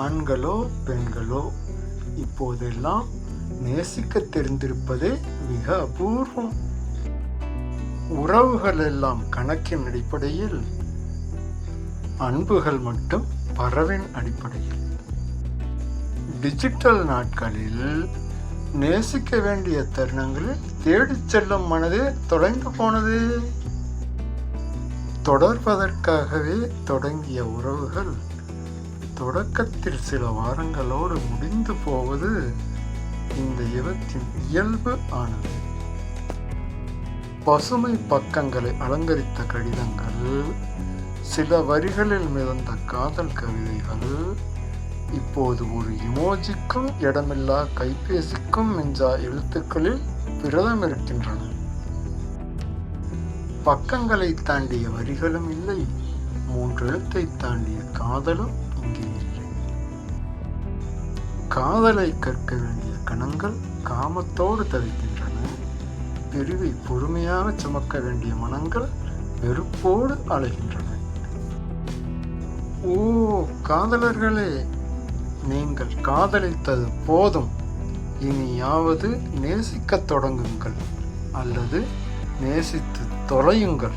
ஆண்களோ பெண்களோ இப்போதெல்லாம் நேசிக்க தெரிந்திருப்பதே மிக அபூர்வம். உறவுகள் எல்லாம் கணக்கின் அடிப்படையில் அன்புகள் மட்டும் பறவின் அடிப்படையில். டிஜிட்டல் நாட்களில் நேசிக்க வேண்டிய தருணங்களில் தேடிச் செல்லும் மனதே தொலைந்து போனது. தொடர்வதற்காகவே தொடங்கிய உறவுகள் தொடக்கத்தில் சில வாரங்களோடு முடிந்து போவது இந்த யுகத்தின் இயல்பு ஆனது. பசுமை பக்கங்களை அலங்கரித்த கடிதங்கள் சில வரிகளில் மிதந்த காதல் கவிதைகள் இப்போது ஒரு இமோஜிக்கும் இடமில்லா கைபேசிக்கும் மிஞ்சா எழுத்துக்களில் விரதம் இருக்கின்றன பக்கங்களை தாண்டிய வரிகளும் இல்லை மூன்று எழுத்தை தாண்டிய காதலும் இங்கே இல்லை காதலை கற்க வேண்டிய கணங்கள் காமத்தோடு தவிக்கின்றன. பிரிவை பொறுமையாக சுமக்க வேண்டிய மனங்கள் வெறுப்போடு அலைகின்றன. ஓ காதலர்களே நீங்கள் காதலித்தது போதும். இனியாவது நேசிக்கத் தொடங்குங்கள் அல்லது நேசித்து தொலையுங்கள்.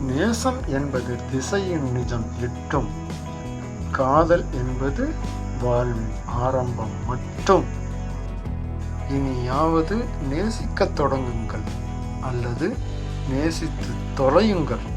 நேசம் என்பது திசையின் நிஜம் எட்டும். காதல் என்பது வாழ்வின் ஆரம்பம் மட்டும். இனியாவது நேசிக்கத் தொடங்குங்கள் அல்லது நேசித்து தொலையுங்கள்.